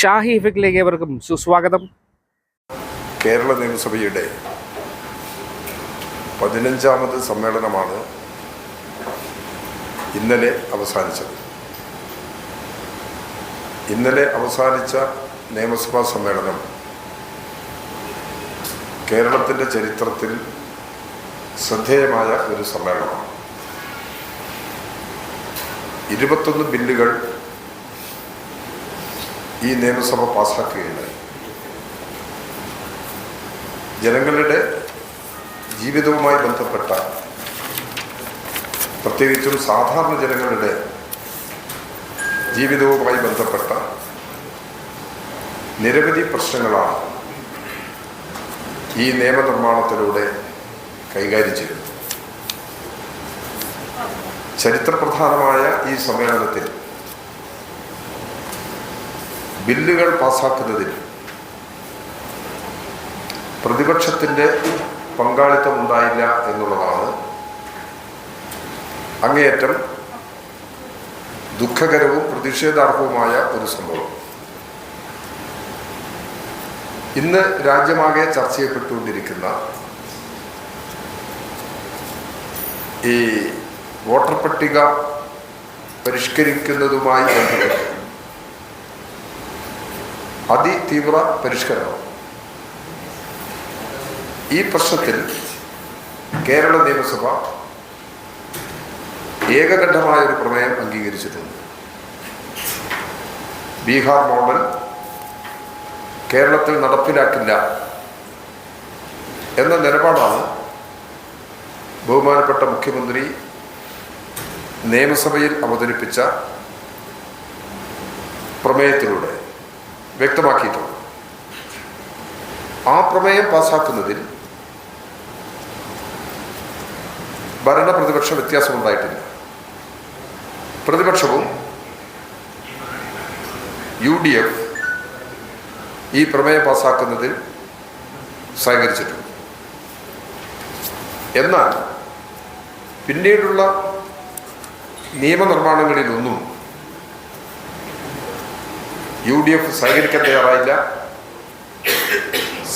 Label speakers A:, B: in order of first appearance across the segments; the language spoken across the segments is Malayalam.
A: ഷാഹി ഏവർക്കും സുസ്വാഗതം.
B: കേരള നിയമസഭയുടെ പതിനഞ്ചാമത് സമ്മേളനമാണ് ഇന്നലെ അവസാനിച്ചത്. ഇന്നലെ അവസാനിച്ച നിയമസഭാ സമ്മേളനം കേരളത്തിന്റെ ചരിത്രത്തിൽ ശ്രദ്ധേയമായ ഒരു സമ്മേളനമാണ്. ഇരുപത്തൊന്ന് ബില്ലുകൾ ഈ നിയമസഭ പാസ്സാക്കുകയുണ്ടായി ജനങ്ങളുടെ ജീവിതവുമായി ബന്ധപ്പെട്ട പ്രത്യേകിച്ചും സാധാരണ ജനങ്ങളുടെ ജീവിതവുമായി ബന്ധപ്പെട്ട നിരവധി പ്രശ്നങ്ങളാണ് ഈ നിയമനിർമ്മാണത്തിലൂടെ കൈകാര്യം ചെയ്യുന്നത്. ചരിത്രപ്രധാനമായ ഈ സമ്മേളനത്തിൽ ബില്ലുകൾ പാസാക്കുന്നതിൽ പ്രതിപക്ഷത്തിന്റെ പങ്കാളിത്തം ഉണ്ടായില്ല എന്നുള്ളതാണ് അങ്ങേയറ്റം ദുഃഖകരവും പ്രതിഷേധാർഹവുമായ ഒരു സംഭവം. ഇന്ന് രാജ്യമാകെ ചർച്ച ചെയ്യപ്പെട്ടുകൊണ്ടിരിക്കുന്ന ഈ വോട്ടർ പട്ടിക പരിഷ്കരിക്കുന്നതുമായി ബന്ധപ്പെട്ട് അതിതീവ്ര പരിഷ്കരണം ഈ പ്രശ്നത്തിൽ കേരള നിയമസഭ ഏകകണ്ഠമായ ഒരു പ്രമേയം അംഗീകരിച്ചിട്ടുണ്ട്. ബീഹാർ മോഡൽ കേരളത്തിൽ നടപ്പിലാക്കില്ല എന്ന നിലപാടാണ് ബഹുമാനപ്പെട്ട മുഖ്യമന്ത്രി നിയമസഭയിൽ അവതരിപ്പിച്ച പ്രമേയത്തിലൂടെ. വ്യക്തമാക്കിയിട്ടുണ്ട്. ആ പ്രമേയം പാസാക്കുന്നതിൽ ഭരണ പ്രതിപക്ഷ വ്യത്യാസമുണ്ടായിട്ടില്ല പ്രതിപക്ഷവും യു ഡി എഫ് ഈ പ്രമേയം പാസാക്കുന്നതിൽ സഹകരിച്ചിട്ടുണ്ട്. എന്നാൽ പിന്നീടുള്ള നിയമനിർമ്മാണങ്ങളിലൊന്നും യു ഡി എഫ് സഹകരിക്കാൻ തയ്യാറായില്ല.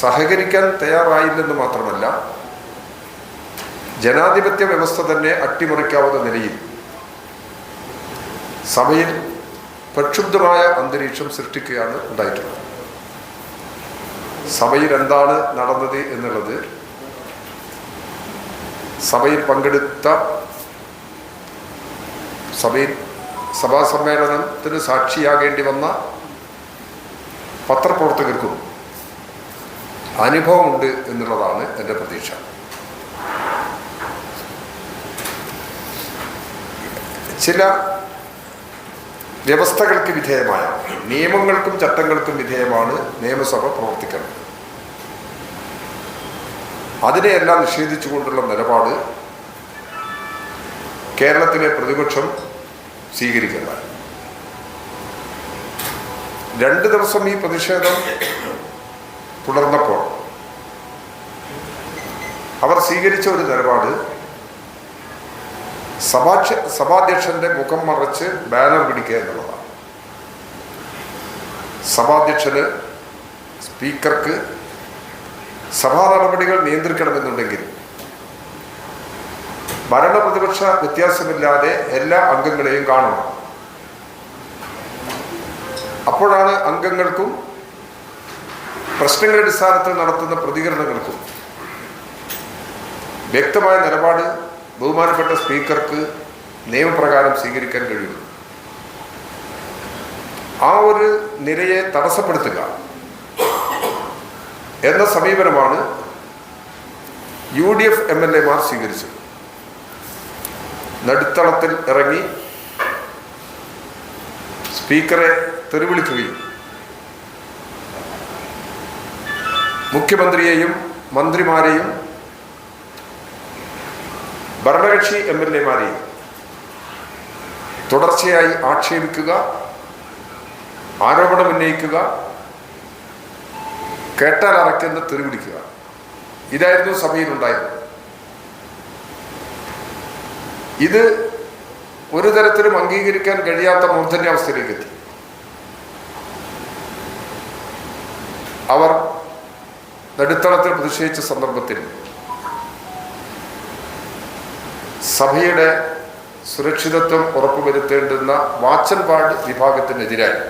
B: സഹകരിക്കാൻ തയ്യാറായില്ലെന്ന് മാത്രമല്ല ജനാധിപത്യ വ്യവസ്ഥ തന്നെ അട്ടിമറിക്കാവുന്ന നിലയിൽ സഭയിൽ പ്രക്ഷുബ്ധമായ അന്തരീക്ഷം സൃഷ്ടിക്കുകയാണ് ഉണ്ടായിട്ടുള്ളത്. സഭയിൽ എന്താണ് നടന്നത് എന്നുള്ളത് സഭയിൽ പങ്കെടുത്ത സഭയിൽ സഭാ സമ്മേളനത്തിന് സാക്ഷിയാകേണ്ടി വന്ന പത്രപ്രവർത്തകർക്കും അനുഭവമുണ്ട് എന്നുള്ളതാണ് എന്റെ പ്രതീക്ഷ. ചില വ്യവസ്ഥകൾക്ക് വിധേയമായ നിയമങ്ങൾക്കും ചട്ടങ്ങൾക്കും വിധേയമാണ് നിയമസഭ പ്രവർത്തിക്കുന്നത്. അതിനെയെല്ലാം നിഷേധിച്ചുകൊണ്ടുള്ള നിലപാട് കേരളത്തിലെ പ്രതിപക്ഷം സ്വീകരിക്കുന്ന രണ്ട് ദിവസം ഈ പ്രതിഷേധം തുടർന്നപ്പോൾ അവർ സ്വീകരിച്ച ഒരു നിലപാട് സഭാക്ഷ സഭാധ്യക്ഷന്റെ മുഖം മറച്ച് ബാനർ പിടിക്കുക എന്നുള്ളതാണ്. സഭാധ്യക്ഷന് സ്പീക്കർക്ക് സഭാ നടപടികൾ നിയന്ത്രിക്കണമെന്നുണ്ടെങ്കിൽ ഭരണപ്രതിപക്ഷ വ്യത്യാസമില്ലാതെ എല്ലാ അംഗങ്ങളെയും കാണണം. അപ്പോഴാണ് അംഗങ്ങൾക്കും പ്രശ്നങ്ങളുടെ അടിസ്ഥാനത്തിൽ നടത്തുന്ന പ്രതികരണങ്ങൾക്കും വ്യക്തമായ നിലപാട് ബഹുമാനപ്പെട്ട സ്പീക്കർക്ക് നിയമപ്രകാരം സ്വീകരിക്കാൻ കഴിയുന്നു ആ ഒരു നിരയെ തടസ്സപ്പെടുത്തുക എന്ന സമീപനമാണ് U D F M L എമാർ സ്വീകരിച്ചത്. നടുത്തളത്തിൽ ഇറങ്ങി സ്പീക്കറെ തെറിവിളിക്കുകയും മുഖ്യമന്ത്രിയെയും മന്ത്രിമാരെയും ഭരണകക്ഷി എം എൽ എമാരെയും തുടർച്ചയായി ആക്ഷേപിക്കുക ആരോപണം ഉന്നയിക്കുക കേട്ടാൽ അറയ്ക്കുന്ന തെറിവിളിക്കുക. ഇതായിരുന്നു സഭയിലുണ്ടായത്. ഇത് ഒരു തരത്തിലും അംഗീകരിക്കാൻ കഴിയാത്ത മൂർധന്യാവസ്ഥയിലേക്ക് എത്തി. അവർ നടുത്തളത്തിൽ പ്രതിഷേധിച്ച സന്ദർഭത്തിൽ സഭയുടെ സുരക്ഷിതത്വം ഉറപ്പുവരുത്തേണ്ടുന്ന വാച്ചൻപാട് വിഭാഗത്തിനെതിരായി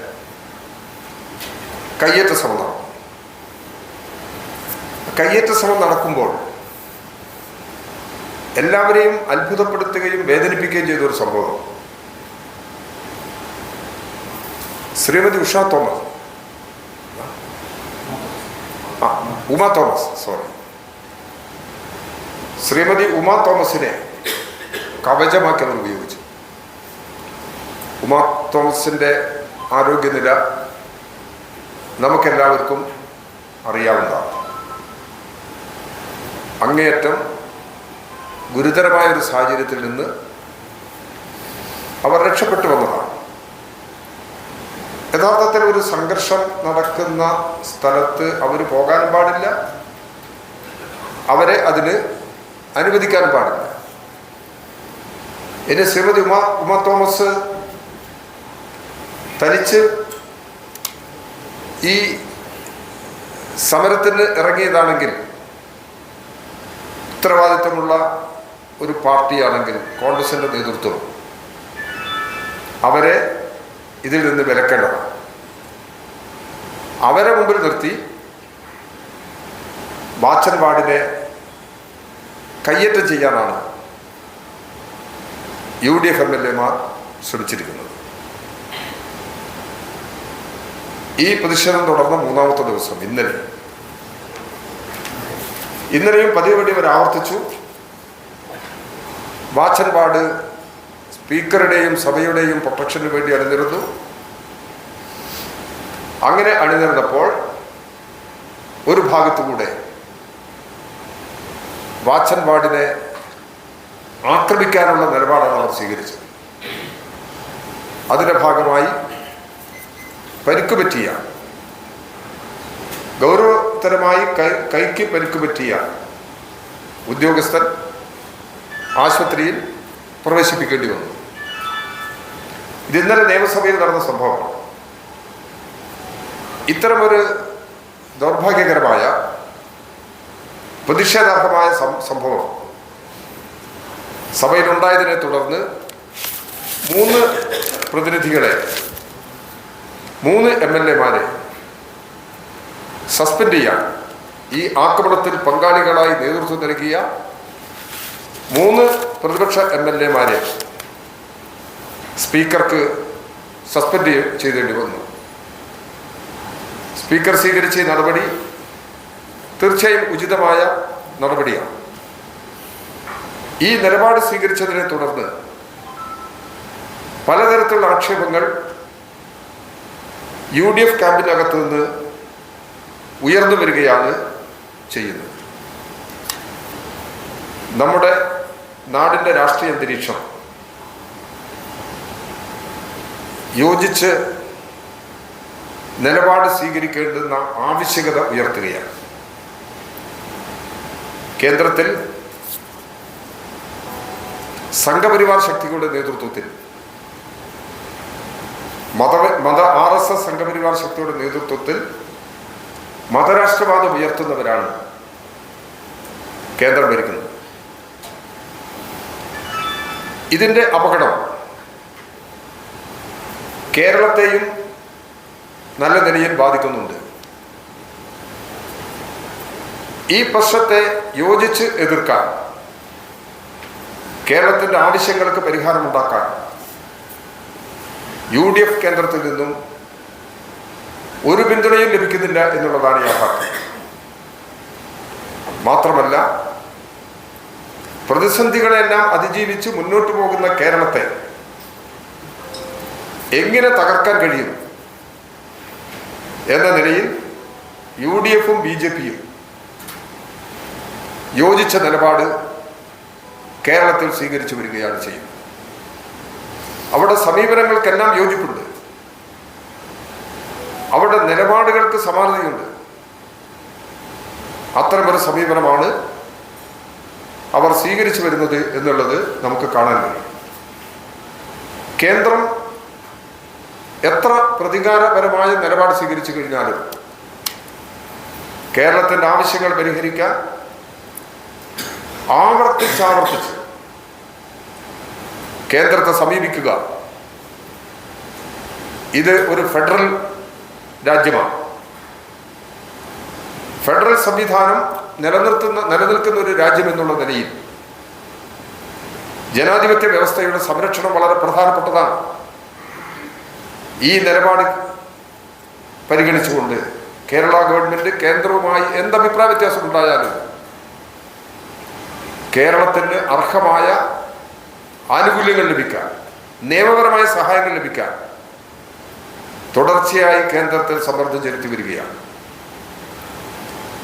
B: കയ്യേറ്റ ശ്രമം നടന്നു. കയ്യേറ്റ ശ്രമം നടക്കുമ്പോൾ എല്ലാവരെയും അത്ഭുതപ്പെടുത്തുകയും വേദനിപ്പിക്കുകയും ചെയ്ത ഒരു സംഭവം. ശ്രീമതി ഉഷ തോമസ് ആ ഉമ തോമസ് സോറി ശ്രീമതി ഉമ തോമസിനെ കവചമാക്കി അവർ ഉപയോഗിച്ചു. ഉമ തോമസിന്റെ ആരോഗ്യനില നമുക്കെല്ലാവർക്കും അറിയാവുന്നതാണ്. അങ്ങേയറ്റം ഗുരുതരമായ ഒരു സാഹചര്യത്തിൽ നിന്ന് അവർ രക്ഷപ്പെട്ടു വന്നതാണ്. യഥാർത്ഥത്തിൽ ഒരു സംഘർഷം നടക്കുന്ന സ്ഥലത്ത് അവർ പോകാൻ പാടില്ല. അവരെ അതിന് അനുവദിക്കാനും പാടില്ല. ഇനി ശ്രീമതി ഉമ ഉമ തോമസ് തനിച്ച് ഈ സമരത്തിന് ഇറങ്ങിയതാണെങ്കിൽ ഉത്തരവാദിത്വമുള്ള ഒരു പാർട്ടിയാണെങ്കിൽ കോൺഗ്രസിന്റെ നേതൃത്വം. അവരെ ഇതിൽ നിന്ന് വിലക്കേണ്ടത് അവരെ മുമ്പിൽ നിർത്തി വാച്ചൻപാടിനെ കയ്യേറ്റം ചെയ്യാനാണ് U D F M L എമാർ ശ്രമിച്ചിരിക്കുന്നത്. ഈ പ്രതിഷേധം തുടർന്ന മൂന്നാമത്തെ ദിവസം ഇന്നലെ. ഇന്നലെയും പതിവ് വഴി അവർ ആവർത്തിച്ചു വാച്ചൻപാട് സ്പീക്കറുടെയും സഭയുടെയും പ്രൊട്ടക്ഷന് വേണ്ടി അണിനിരുന്നു. അങ്ങനെ അണിനിരുന്നപ്പോൾ ഒരു ഭാഗത്തുകൂടെ വാച്ചൻ വാർഡിനെ ആക്രമിക്കാനുള്ള നിലപാടാണ് അവർ സ്വീകരിച്ചത്. അതിന്റെ ഭാഗമായി പരിക്കുപറ്റിയ ഗൗരവതരമായി കൈ കൈക്ക് പരിക്കുപറ്റിയ ഉദ്യോഗസ്ഥൻ ആശുപത്രിയിൽ പ്രവേശിപ്പിക്കേണ്ടി വന്നു. ഇത് ഇന്നലെ നിയമസഭയിൽ നടന്ന സംഭവമാണ്. ഇത്തരമൊരു ദൗർഭാഗ്യകരമായ പ്രതിഷേധാർഹമായ സംഭവം സഭയിലുണ്ടായതിനെ തുടർന്ന് മൂന്ന് പ്രതിനിധികളെ മൂന്ന് എം എൽ എമാരെ സസ്പെൻഡ് ചെയ്യാൻ ഈ ആക്രമണത്തിൽ പങ്കാളികളായി നേതൃത്വം നൽകിയ മൂന്ന് പ്രതിപക്ഷ എം എൽ എമാരെ സ്പീക്കർക്ക് സസ്പെൻഡ് ചെയ്തേണ്ടി വന്നു. സ്പീക്കർ സ്വീകരിച്ച നടപടി തീർച്ചയായും ഉചിതമായ നടപടിയാണ്. ഈ നിലപാട് സ്വീകരിച്ചതിനെ തുടർന്ന് പലതരത്തിലുള്ള ആക്ഷേപങ്ങൾ യു ഡി എഫ് ക്യാമ്പിനകത്ത് നിന്ന് ഉയർന്നു വരികയാണ് ചെയ്യുന്നത്. നമ്മുടെ നാടിന്റെ രാഷ്ട്രീയ അന്തരീക്ഷം യോജിച്ച് നിലപാട് സ്വീകരിക്കേണ്ടുന്ന ആവശ്യകത ഉയർത്തുകയാണ്. കേന്ദ്രത്തിൽ സംഘപരിവാർ ശക്തികളുടെ നേതൃത്വത്തിൽ മത മത ആർ എസ് എസ് സംഘപരിവാർ ശക്തിയുടെ നേതൃത്വത്തിൽ മതരാഷ്ട്രവാദം ഉയർത്തുന്നവരാണ് കേന്ദ്രം ഭരിക്കുന്നത്. ഇതിന്റെ അപകടം കേരളത്തെയും നല്ല നിലയിൽ ബാധിക്കുന്നുണ്ട്. ഈ പ്രശ്നത്തെ യോജിച്ച് എതിർക്കാൻ കേരളത്തിന്റെ ആവശ്യങ്ങൾക്ക് പരിഹാരമുണ്ടാക്കാൻ യു ഡി എഫ് കേന്ദ്രത്തിൽ നിന്നും ഒരു പിന്തുണയും ലഭിക്കുന്നില്ല എന്നുള്ളതാണ് യാഥാർത്ഥ്യം മാത്രമല്ല പ്രതിസന്ധികളെല്ലാം അതിജീവിച്ച് മുന്നോട്ട് പോകുന്ന കേരളത്തെ എങ്ങനെ തകർക്കാൻ കഴിയും? എന്ന നിലയിൽ യു ഡി എഫും ബി ജെ പിയും യോജിച്ച നിലപാട് കേരളത്തിൽ സ്വീകരിച്ചു വരികയാണ് ചെയ്യുന്നത്. അവിടെ സമീപനങ്ങൾക്കെല്ലാം യോജിപ്പുണ്ട്. അവിടെ നിലപാടുകൾക്ക് സമാനതയുണ്ട്. അത്തരമൊരു സമീപനമാണ് അവർ സ്വീകരിച്ചു വരുന്നത് എന്നുള്ളത് നമുക്ക് കാണാൻ കഴിയും. കേന്ദ്രം എത്ര പ്രതികാരപരമായ നിലപാട് സ്വീകരിച്ചു കഴിഞ്ഞാലും കേരളത്തിന്റെ ആവശ്യങ്ങൾ പരിഹരിക്കാൻ ആവർത്തിച്ചാവർത്തിച്ച് കേന്ദ്രത്തെ സമീപിക്കുക ഇത് ഒരു ഫെഡറൽ രാജ്യമാണ്. ഫെഡറൽ സംവിധാനം നിലനിർത്തുന്ന നിലനിൽക്കുന്ന ഒരു രാജ്യം എന്നുള്ള നിലയിൽ ജനാധിപത്യ വ്യവസ്ഥയുടെ സംരക്ഷണം വളരെ പ്രധാനപ്പെട്ടതാണ്. ഈ നിലപാട് പരിഗണിച്ചുകൊണ്ട് കേരള ഗവൺമെന്റ് കേന്ദ്രവുമായി എന്ത് അഭിപ്രായ വ്യത്യാസം ഉണ്ടായാലും കേരളത്തിന് അർഹമായ ആനുകൂല്യങ്ങൾ ലഭിക്കാൻ നിയമപരമായ സഹായങ്ങൾ ലഭിക്കാൻ തുടർച്ചയായി കേന്ദ്രത്തിൽ സമ്മർദ്ദം ചെലുത്തി വരികയാണ്.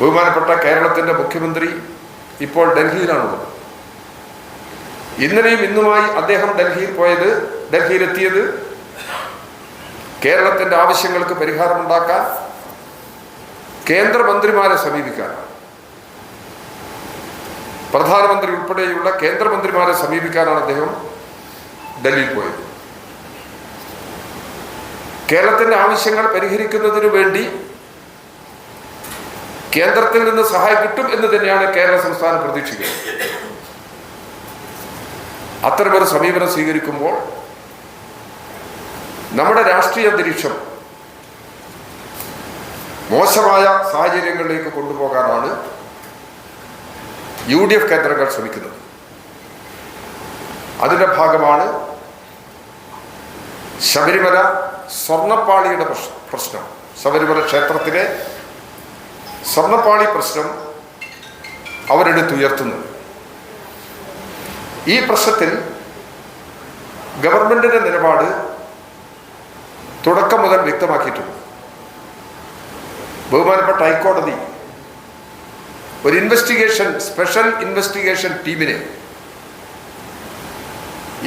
B: ബഹുമാനപ്പെട്ട കേരളത്തിന്റെ മുഖ്യമന്ത്രി ഇപ്പോൾ ഡൽഹിയിലാണുള്ളത്. ഇന്നലെയും ഇന്നുമായി അദ്ദേഹം ഡൽഹിയിൽ പോയത് ഡൽഹിയിലെത്തിയത് കേരളത്തിന്റെ ആവശ്യങ്ങൾക്ക് പരിഹാരം പരിഹാരമുണ്ടാക്കാൻ കേന്ദ്രമന്ത്രിമാരെ സമീപിക്കാം പ്രധാനമന്ത്രി ഉൾപ്പെടെയുള്ള കേന്ദ്രമന്ത്രിമാരെ സമീപിക്കാനാണ് അദ്ദേഹം ഡൽഹിയിൽ പോയത്. കേരളത്തിന്റെ ആവശ്യങ്ങൾ പരിഹരിക്കുന്നതിനു വേണ്ടി കേന്ദ്രത്തിൽ നിന്ന് സഹായം കിട്ടും എന്ന് തന്നെയാണ് കേരള സംസ്ഥാനം പ്രതീക്ഷിക്കുന്നത്. അത്തരമൊരു സമീപനം സ്വീകരിക്കുമ്പോൾ നമ്മുടെ രാഷ്ട്രീയ അന്തരീക്ഷം മോശമായ സാഹചര്യങ്ങളിലേക്ക് കൊണ്ടുപോകാനാണ് യു ഡി എഫ് കേന്ദ്രങ്ങൾ ശ്രമിക്കുന്നത്. അതിന്റെ ഭാഗമാണ് ശബരിമല സ്വർണപ്പാളിയുടെ പ്രശ്നം. ശബരിമല ക്ഷേത്രത്തിലെ സ്വർണപ്പാളി പ്രശ്നം അവരെടുത്തുയർത്തുന്നത്. ഈ പ്രശ്നത്തിൽ ഗവൺമെന്റിന്റെ നിലപാട് തുടക്കം മുതൽ വ്യക്തമാക്കിയിട്ടുണ്ട്. ബഹുമാനപ്പെട്ട ഹൈക്കോടതി ഒരു ഇൻവെസ്റ്റിഗേഷൻ സ്പെഷ്യൽ ഇൻവെസ്റ്റിഗേഷൻ ടീമിനെ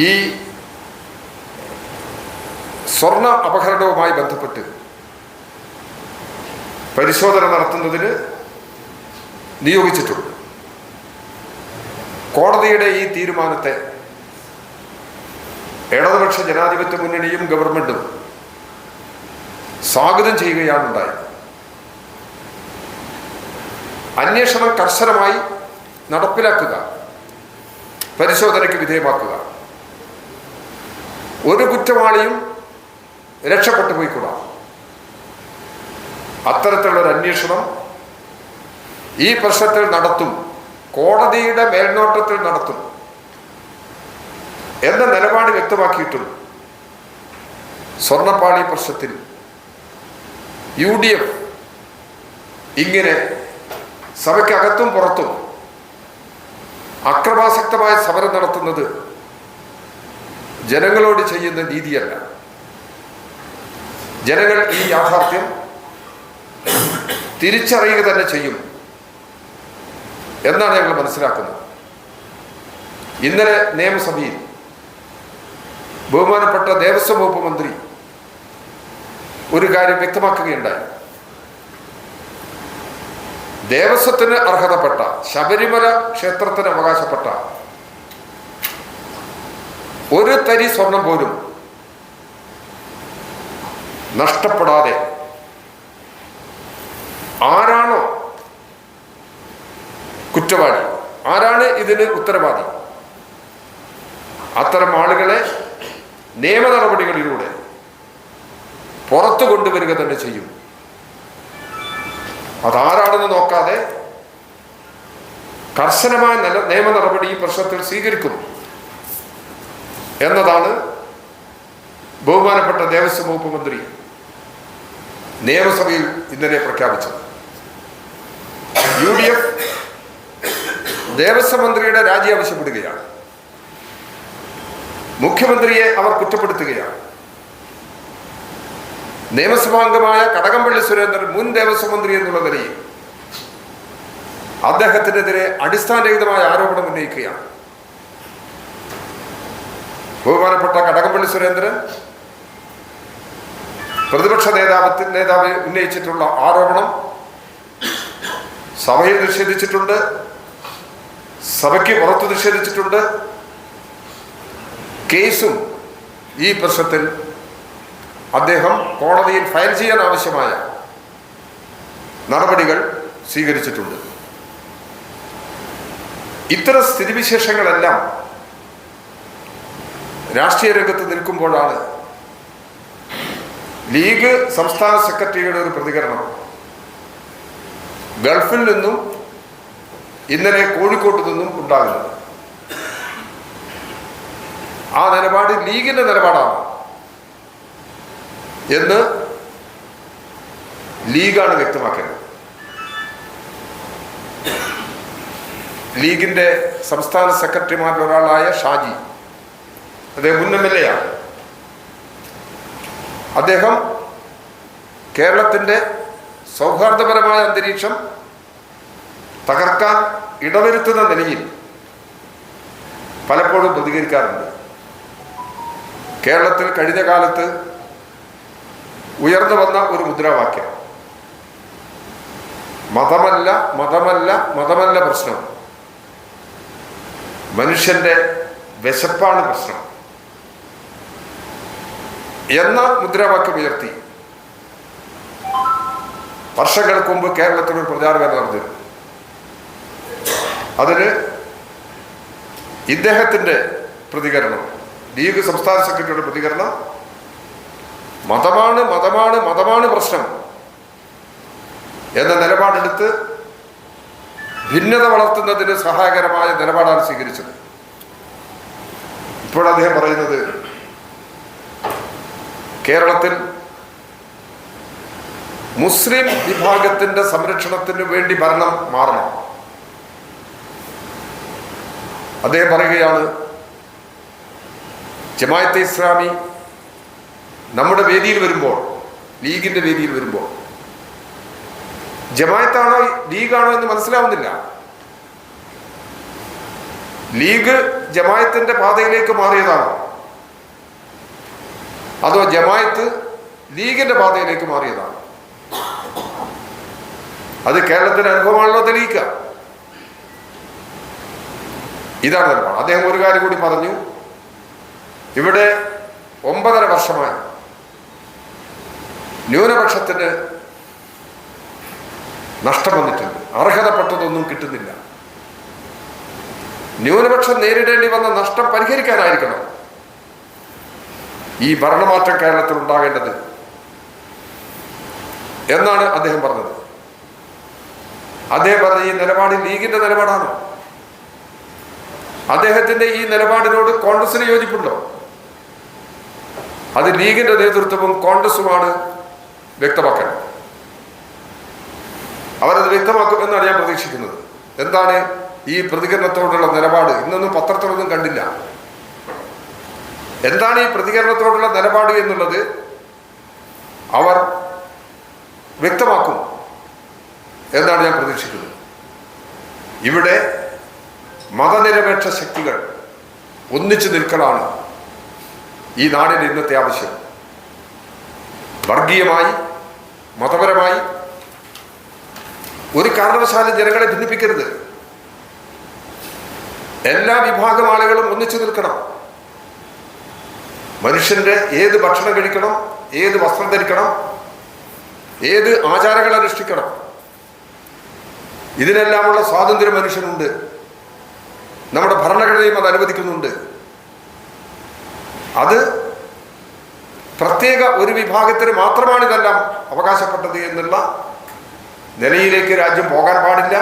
B: ഈ സ്വർണ അപഹരണവുമായി ബന്ധപ്പെട്ട് പരിശോധന നടത്തുന്നതിന് നിയോഗിച്ചിട്ടുണ്ട്. കോടതിയുടെ ഈ തീരുമാനത്തെ ഇടതുപക്ഷ ജനാധിപത്യ മുന്നണിയും ഗവൺമെന്റും സ്വാഗതം ചെയ്യുകയാണ് ഉണ്ടായത് അന്വേഷണം കർശനമായി നടപ്പിലാക്കുക പരിശോധനയ്ക്ക് വിധേയമാക്കുക. ഒരു കുറ്റവാളിയും രക്ഷപ്പെട്ടു പോയിക്കൂടാ. അത്തരത്തിലുള്ള ഒരു അന്വേഷണം ഈ പ്രശ്നത്തിൽ നടത്തും കോടതിയുടെ മേൽനോട്ടത്തിൽ നടത്തും എന്ന നിലപാട് വ്യക്തമാക്കിയിട്ടുണ്ട് സ്വർണപ്പാളി പ്രശ്നത്തിൽ യു ഡി എഫ് ഇങ്ങനെ സഭയ്ക്കകത്തും പുറത്തും അക്രമാസക്തമായ സമരം നടത്തുന്നത് ജനങ്ങളോട് ചെയ്യുന്ന നീതിയല്ല. ജനങ്ങൾ ഈ യാഥാർത്ഥ്യം തിരിച്ചറിയുക തന്നെ ചെയ്യും എന്നാണ് ഞങ്ങൾ മനസ്സിലാക്കുന്നത്. ഇന്നലെ നിയമസഭയിൽ ബഹുമാനപ്പെട്ട ദേവസ്വം വകുപ്പ് മന്ത്രി ഒരു കാര്യം വ്യക്തമാക്കുകയുണ്ടായി. ദേവസ്വത്തിന് അർഹതപ്പെട്ട ശബരിമല ക്ഷേത്രത്തിന് അവകാശപ്പെട്ട ഒരു തരി സ്വർണം പോലും നഷ്ടപ്പെടാതെ ആരാണോ കുറ്റവാളി ആരാണ് ഇതിന് ഉത്തരവാദി? അത്തരം ആളുകളെ നിയമ നടപടികളിലൂടെ കൊണ്ടുവരിക തന്നെ ചെയ്യും. അതാരാണെന്ന് നോക്കാതെ കർശനമായ നില നിയമ നടപടി ഈ പ്രശ്നത്തിൽ സ്വീകരിക്കുന്നു. എന്നതാണ് ബഹുമാനപ്പെട്ട ദേവസ്വം വകുപ്പ് മന്ത്രി നിയമസഭയിൽ ഇന്നലെ പ്രഖ്യാപിച്ചത്. യു ഡി എഫ് ദേവസ്വം മന്ത്രിയുടെ രാജി ആവശ്യപ്പെടുകയാണ്. മുഖ്യമന്ത്രിയെ അവർ കുറ്റപ്പെടുത്തുകയാണ്. നിയമസഭാംഗമായ കടകംപള്ളി സുരേന്ദ്രൻ മുൻ ദേവസ്വം മന്ത്രി എന്നുള്ള നിലയിൽ അദ്ദേഹത്തിനെതിരെ അടിസ്ഥാനരഹിതമായ ആരോപണം ഉന്നയിക്കുകയാണ്. ബഹുമാനപ്പെട്ട കടകംപള്ളി സുരേന്ദ്രൻ പ്രതിപക്ഷ നേതാവ് നേതാവ് ഉന്നയിച്ചിട്ടുള്ള ആരോപണം സഭയിൽ നിഷേധിച്ചിട്ടുണ്ട് സഭയ്ക്ക് പുറത്ത് നിഷേധിച്ചിട്ടുണ്ട്. കേസും ഈ പ്രശ്നത്തിൽ അദ്ദേഹം കോടതിയിൽ ഫയൽ ചെയ്യാൻ ആവശ്യമായ നടപടികൾ സ്വീകരിച്ചിട്ടുണ്ട്. ഇത്തരം സ്ഥിതിവിശേഷങ്ങളെല്ലാം രാഷ്ട്രീയ രംഗത്ത് നിൽക്കുമ്പോഴാണ് ലീഗ് സംസ്ഥാന സെക്രട്ടറിയുടെ ഒരു പ്രതികരണം. ഗൾഫിൽ നിന്നും ഇന്നലെ കോഴിക്കോട്ട് നിന്നും ഉണ്ടാകുന്നത്. ആ നിലപാട് ലീഗിന്റെ നിലപാടാണ്. എന്ന് ലീഗാണ് വ്യക്തമാക്കേണ്ടത് ലീഗിന്റെ സംസ്ഥാന സെക്രട്ടറിമാരിൽ ഒരാളായ ഷാജി. അദ്ദേഹം മുൻ എം എൽ എ ആണ്. അദ്ദേഹം കേരളത്തിന്റെ സൗഹാർദ്ദപരമായ അന്തരീക്ഷം തകർക്കാൻ ഇടവരുത്തുന്ന നിലയിൽ പലപ്പോഴും പ്രതികരിക്കാറുണ്ട്. കേരളത്തിൽ കഴിഞ്ഞ കാലത്ത് ഉയർന്നു വന്ന ഒരു മുദ്രാവാക്യം. മതമല്ല മതമല്ല മതമല്ല പ്രശ്നം. മനുഷ്യന്റെ വിശപ്പാണ് പ്രശ്നം. എന്ന മുദ്രാവാക്യം ഉയർത്തി. വർഷങ്ങൾക്ക് മുമ്പ് കേരളത്തിൽ ഒരു പ്രചാരണം നടന്നിരുന്നു അതിന് ഇദ്ദേഹത്തിന്റെ പ്രതികരണം ലീഗ് സംസ്ഥാന സെക്രട്ടറിയുടെ പ്രതികരണം മതമാണ് മതമാണ് മതമാണ് പ്രശ്നം. എന്ന നിലപാടെടുത്ത് ഭിന്നത വളർത്തുന്നതിന് സഹായകരമായ നിലപാടാണ് സ്വീകരിച്ചത്. ഇപ്പോൾ അദ്ദേഹം പറയുന്നത് കേരളത്തിൽ മുസ്ലിം വിഭാഗത്തിന്റെ സംരക്ഷണത്തിന് വേണ്ടി ഭരണം മാറണം. അദ്ദേഹം പറയുകയാണ് ജമായത്തെ ഇസ്ലാമി നമ്മുടെ വേദിയിൽ വരുമ്പോൾ ലീഗിന്റെ വേദിയിൽ വരുമ്പോൾ. ജമായത്താണോ ലീഗാണോ എന്ന് മനസ്സിലാവുന്നില്ല. ലീഗ് ജമായത്തിന്റെ പാതയിലേക്ക് മാറിയതാണോ? അതോ ജമായത്ത് ലീഗിന്റെ പാതയിലേക്ക് മാറിയതാണ്? അത് കേരളത്തിന്റെ അനുഭവമാണല്ലോ തെളിയിക്കുക. ഇതാണ് നിലപാട് അദ്ദേഹം ഒരു കാര്യം കൂടി പറഞ്ഞു. ഇവിടെ ഒമ്പതര വർഷമായി ന്യൂനപക്ഷത്തിന് നഷ്ടം വന്നിട്ടുണ്ട്. അർഹതപ്പെട്ടതൊന്നും കിട്ടുന്നില്ല. ന്യൂനപക്ഷം നേരിടേണ്ടി വന്ന നഷ്ടം പരിഹരിക്കാനായിരിക്കണം. ഈ ഭരണമാറ്റം കേരളത്തിൽ ഉണ്ടാകേണ്ടത്. എന്നാണ് അദ്ദേഹം പറഞ്ഞത്. അദ്ദേഹം പറഞ്ഞ ഈ നിലപാട് ലീഗിന്റെ നിലപാടാണോ? അദ്ദേഹത്തിന്റെ ഈ നിലപാടിനോട് കോൺഗ്രസിന് യോജിപ്പുണ്ടോ? അത് ലീഗിന്റെ നേതൃത്വവും കോൺഗ്രസുമാണ് വ്യക്തമാക്കേണ്ടത് അവരത് വ്യക്തമാക്കും എന്നാണ് ഞാൻ പ്രതീക്ഷിക്കുന്നത്. എന്താണ് ഈ പ്രതികരണത്തോടുള്ള നിലപാട്? ഇന്നൊന്നും പത്രത്തിലൊന്നും കണ്ടില്ല. എന്താണ് ഈ പ്രതികരണത്തോടുള്ള നിലപാട് എന്നുള്ളത് അവർ വ്യക്തമാക്കും എന്നാണ് ഞാൻ പ്രതീക്ഷിക്കുന്നത്. ഇവിടെ മതനിരപേക്ഷ ശക്തികൾ ഒന്നിച്ചു നിൽക്കലാണ് ഈ നാടിന്റെ ഇന്നത്തെ ആവശ്യം. വർഗീയമായി മതപരമായി ഒരു കാരണവശാലും ജനങ്ങളെ ഭിന്നിപ്പിക്കരുത്. എല്ലാ വിഭാഗം ആളുകളും ഒന്നിച്ചു നിൽക്കണം. മനുഷ്യന്റെ ഏത് ഭക്ഷണം കഴിക്കണം ഏത് വസ്ത്രം ധരിക്കണം ഏത് ആചാരങ്ങൾ അനുഷ്ഠിക്കണം. ഇതിനെല്ലാമുള്ള സ്വാതന്ത്ര്യം മനുഷ്യനുണ്ട്. നമ്മുടെ ഭരണഘടനയും അത് അനുവദിക്കുന്നുണ്ട്. അത് പ്രത്യേക ഒരു വിഭാഗത്തിന് മാത്രമാണ് ഇതെല്ലാം അവകാശപ്പെട്ടത് എന്നുള്ള നിലയിലേക്ക് രാജ്യം പോകാൻ പാടില്ല.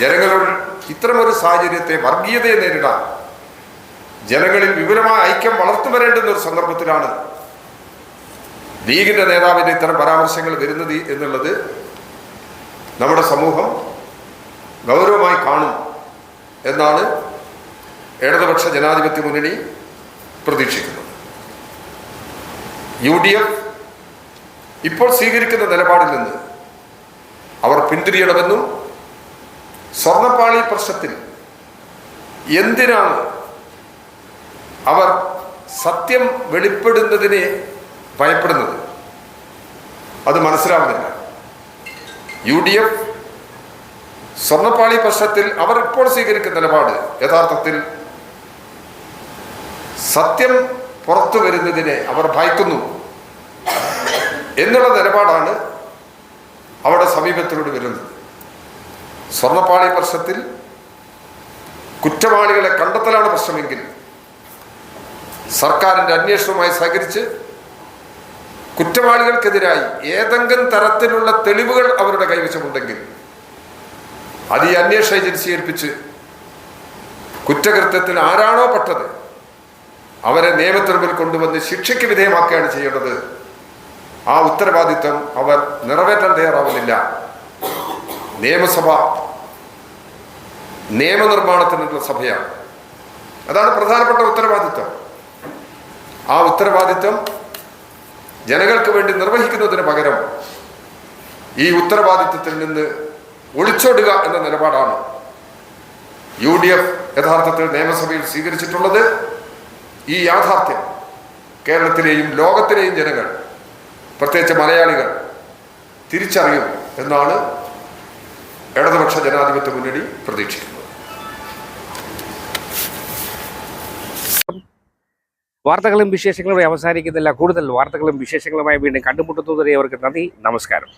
B: ജനങ്ങളുടെ ഇത്തരമൊരു സാഹചര്യത്തെ വർഗീയതയെ നേരിടാൻ ജനങ്ങളിൽ വിപുലമായ ഐക്യം വളർത്തു വരേണ്ടുന്ന ഒരു സന്ദർഭത്തിലാണ് ലീഗിന്റെ നേതാവിന്റെ ഇത്തരം പരാമർശങ്ങൾ വരുന്നത് എന്നുള്ളത് നമ്മുടെ സമൂഹം ഗൗരവമായി കാണും എന്നാണ് ഇടതുപക്ഷ ജനാധിപത്യ മുന്നണി പ്രതീക്ഷിക്കുന്നത്. യു ഡി എഫ് ഇപ്പോൾ സ്വീകരിക്കുന്ന നിലപാടിൽ നിന്ന് അവർ പിന്തിരിയണമെന്നും സ്വർണപ്പാളി പ്രശ്നത്തിൽ എന്തിനാണ് അവർ സത്യം വെളിപ്പെടുന്നതിനെ ഭയപ്പെടുന്നത്? അത് മനസ്സിലാവുന്നില്ല. യു ഡി എഫ് സ്വർണപ്പാളി പ്രശ്നത്തിൽ അവർ ഇപ്പോൾ സ്വീകരിക്കുന്ന നിലപാട് യഥാർത്ഥത്തിൽ സത്യം പുറത്തു വരുന്നതിനെ അവർ ഭയക്കുന്നു. എന്നുള്ള നിലപാടാണ് അവിടെ സമീപത്തിലൂടെ വരുന്നത്. സ്വർണപ്പാളി പ്രശ്നത്തിൽ കുറ്റവാളികളെ കണ്ടെത്തലാണ് പ്രശ്നമെങ്കിൽ സർക്കാരിന്റെ അന്വേഷണവുമായി സഹകരിച്ച് കുറ്റവാളികൾക്കെതിരായി ഏതെങ്കിലും തരത്തിലുള്ള തെളിവുകൾ അവരുടെ കൈവശമുണ്ടെങ്കിൽ അത് ഈ അന്വേഷണ ഏജൻസി ഏൽപ്പിച്ച് കുറ്റകൃത്യത്തിൽ ആരാണോ പെട്ടത് അവരെ നിയമത്തിന് മുമ്പിൽ കൊണ്ടുവന്ന് ശിക്ഷയ്ക്ക് വിധേയമാക്കുകയാണ് ചെയ്യേണ്ടത്. ആ ഉത്തരവാദിത്വം അവർ നിറവേറ്റാൻ തയ്യാറാവുന്നില്ല. നിയമസഭ നിയമനിർമ്മാണത്തിനുള്ള സഭയാണ്. അതാണ് പ്രധാനപ്പെട്ട ഉത്തരവാദിത്വം. ആ ഉത്തരവാദിത്വം ജനങ്ങൾക്ക് വേണ്ടി നിർവഹിക്കുന്നതിന് പകരം ഈ ഉത്തരവാദിത്വത്തിൽ നിന്ന് ഒളിച്ചോടുക എന്ന നിലപാടാണ് യു ഡി എഫ് യഥാർത്ഥത്തിൽ നിയമസഭയിൽ സ്വീകരിച്ചിട്ടുള്ളത്. ഈ യാഥാർത്ഥ്യം കേരളത്തിലെയും ലോകത്തിലെയും ജനങ്ങൾ പ്രത്യേകിച്ച് മലയാളികൾ തിരിച്ചറിയും എന്നാണ് ഇടതുപക്ഷ ജനാധിപത്യ മുന്നണി പ്രതീക്ഷിക്കുന്നത്.
A: വാർത്തകളും വിശേഷങ്ങളും അവസാനിക്കുന്നില്ല. കൂടുതൽ വാർത്തകളും വിശേഷങ്ങളുമായി വീണ്ടും കണ്ടുമുട്ടുന്നതുവരെ അവർക്ക് നന്ദി നമസ്കാരം.